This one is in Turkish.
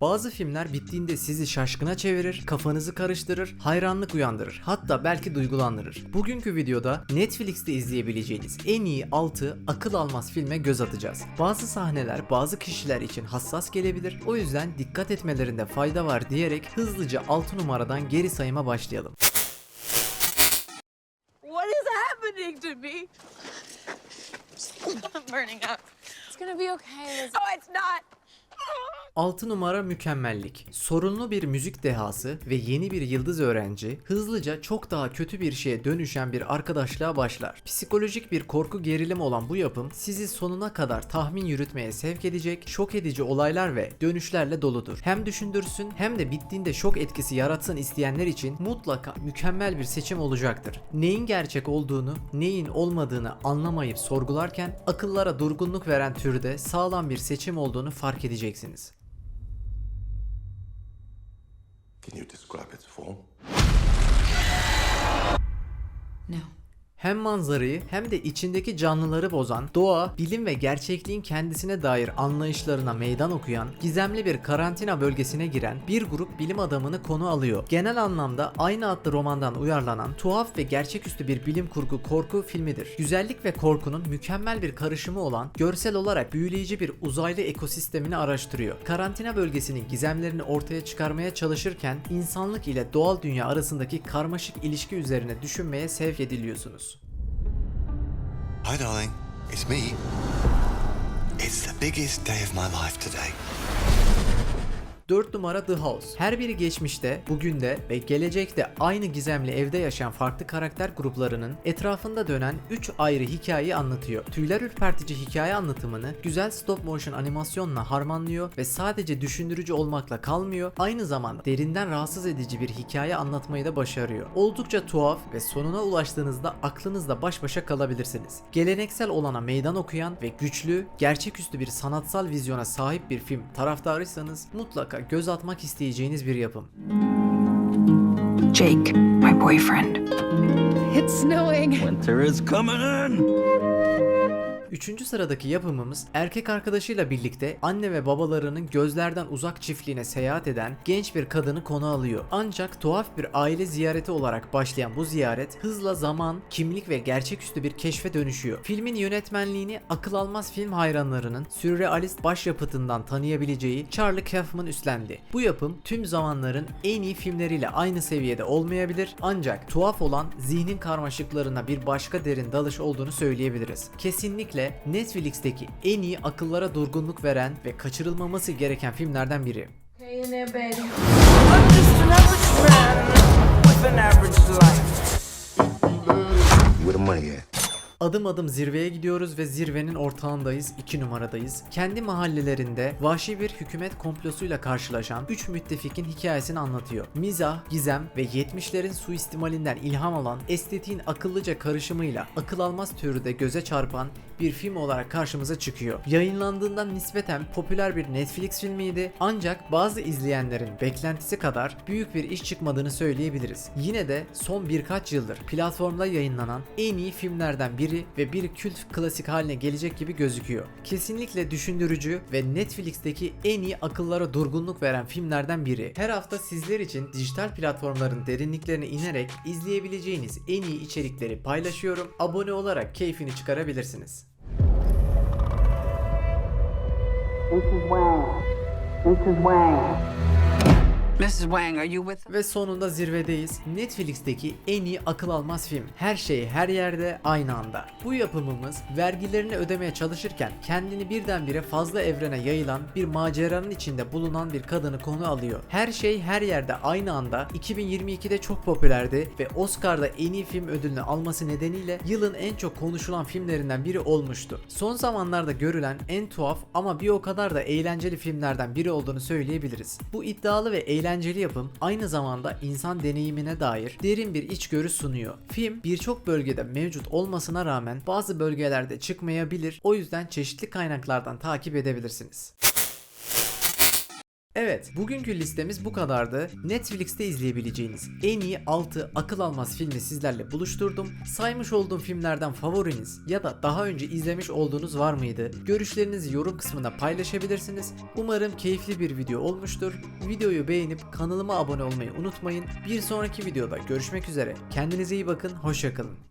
Bazı filmler bittiğinde sizi şaşkına çevirir, kafanızı karıştırır, hayranlık uyandırır, hatta belki duygulandırır. Bugünkü videoda Netflix'te izleyebileceğiniz en iyi 6 akıl almaz filme göz atacağız. Bazı sahneler bazı kişiler için hassas gelebilir, o yüzden dikkat etmelerinde fayda var diyerek hızlıca 6 numaradan geri sayıma başlayalım. What is happening to me? I'm burning up. It's gonna be okay. Oh, it's not. 6 numara mükemmellik. Sorunlu bir müzik dehası ve yeni bir yıldız öğrenci hızlıca çok daha kötü bir şeye dönüşen bir arkadaşlığa başlar. Psikolojik bir korku gerilim olan bu yapım sizi sonuna kadar tahmin yürütmeye sevk edecek şok edici olaylar ve dönüşlerle doludur. Hem düşündürsün hem de bittiğinde şok etkisi yaratsın isteyenler için mutlaka mükemmel bir seçim olacaktır. Neyin gerçek olduğunu, neyin olmadığını anlamayıp sorgularken akıllara durgunluk veren türde sağlam bir seçim olduğunu fark edeceksiniz. Can you describe its form? No. Hem manzarayı hem de içindeki canlıları bozan, doğa, bilim ve gerçekliğin kendisine dair anlayışlarına meydan okuyan, gizemli bir karantina bölgesine giren bir grup bilim adamını konu alıyor. Genel anlamda aynı adlı romandan uyarlanan tuhaf ve gerçeküstü bir bilim kurgu korku filmidir. Güzellik ve korkunun mükemmel bir karışımı olan, görsel olarak büyüleyici bir uzaylı ekosistemini araştırıyor. Karantina bölgesinin gizemlerini ortaya çıkarmaya çalışırken insanlık ile doğal dünya arasındaki karmaşık ilişki üzerine düşünmeye sevk ediliyorsunuz. Hi, darling. It's me. It's the biggest day of my life today. 4 numara The House. Her biri geçmişte, bugün de ve gelecekte aynı gizemli evde yaşayan farklı karakter gruplarının etrafında dönen 3 ayrı hikayeyi anlatıyor. Tüyler ürpertici hikaye anlatımını güzel stop motion animasyonla harmanlıyor ve sadece düşündürücü olmakla kalmıyor, aynı zamanda derinden rahatsız edici bir hikaye anlatmayı da başarıyor. Oldukça tuhaf ve sonuna ulaştığınızda aklınızla baş başa kalabilirsiniz. Geleneksel olana meydan okuyan ve güçlü, gerçeküstü bir sanatsal vizyona sahip bir film taraftarıysanız mutlaka göz atmak isteyeceğiniz bir yapım. Jake, my boyfriend. It's snowing. Winter is coming in. Üçüncü sıradaki yapımımız erkek arkadaşıyla birlikte anne ve babalarının gözlerden uzak çiftliğine seyahat eden genç bir kadını konu alıyor. Ancak tuhaf bir aile ziyareti olarak başlayan bu ziyaret hızla zaman, kimlik ve gerçeküstü bir keşfe dönüşüyor. Filmin yönetmenliğini akıl almaz film hayranlarının sürrealist başyapıtından tanıyabileceği Charlie Kaufman üstlendi. Bu yapım tüm zamanların en iyi filmleriyle aynı seviyede olmayabilir ancak tuhaf olan zihnin karmaşıklarına bir başka derin dalış olduğunu söyleyebiliriz. Kesinlikle Netflix'teki en iyi akıllara durgunluk veren ve kaçırılmaması gereken filmlerden biri. Hey Adım adım zirveye gidiyoruz ve zirvenin ortağındayız, 2 numaradayız. Kendi mahallelerinde vahşi bir hükümet komplosuyla karşılaşan 3 müttefikin hikayesini anlatıyor. Mizah, gizem ve 70'lerin suistimalinden ilham alan estetiğin akıllıca karışımıyla akıl almaz türde göze çarpan bir film olarak karşımıza çıkıyor. Yayınlandığından nispeten popüler bir Netflix filmiydi ancak bazı izleyenlerin beklentisi kadar büyük bir iş çıkmadığını söyleyebiliriz. Yine de son birkaç yıldır platformda yayınlanan en iyi filmlerden biri ve bir kült klasik haline gelecek gibi gözüküyor. Kesinlikle düşündürücü ve Netflix'teki en iyi akıllara durgunluk veren filmlerden biri. Her hafta sizler için dijital platformların derinliklerine inerek izleyebileceğiniz en iyi içerikleri paylaşıyorum. Abone olarak keyfini çıkarabilirsiniz. Mrs. Wang. Mrs. Wang. Mrs. Wang, are you with Ve sonunda zirvedeyiz. Netflix'teki en iyi akıl almaz film. Her şey her yerde aynı anda. Bu yapımımız vergilerini ödemeye çalışırken kendini birdenbire fazla evrene yayılan bir maceranın içinde bulunan bir kadını konu alıyor. Her şey her yerde aynı anda 2022'de çok popülerdi ve Oscar'da en iyi film ödülünü alması nedeniyle yılın en çok konuşulan filmlerinden biri olmuştu. Son zamanlarda görülen en tuhaf ama bir o kadar da eğlenceli filmlerden biri olduğunu söyleyebiliriz. Bu iddialı ve eğlenceli yapım aynı zamanda insan deneyimine dair derin bir içgörü sunuyor. Film birçok bölgede mevcut olmasına rağmen bazı bölgelerde çıkmayabilir. O yüzden çeşitli kaynaklardan takip edebilirsiniz. Evet, bugünkü listemiz bu kadardı. Netflix'te izleyebileceğiniz en iyi 6 akıl almaz filmi sizlerle buluşturdum. Saymış olduğum filmlerden favoriniz ya da daha önce izlemiş olduğunuz var mıydı? Görüşlerinizi yorum kısmında paylaşabilirsiniz. Umarım keyifli bir video olmuştur. Videoyu beğenip kanalıma abone olmayı unutmayın. Bir sonraki videoda görüşmek üzere. Kendinize iyi bakın, hoşçakalın.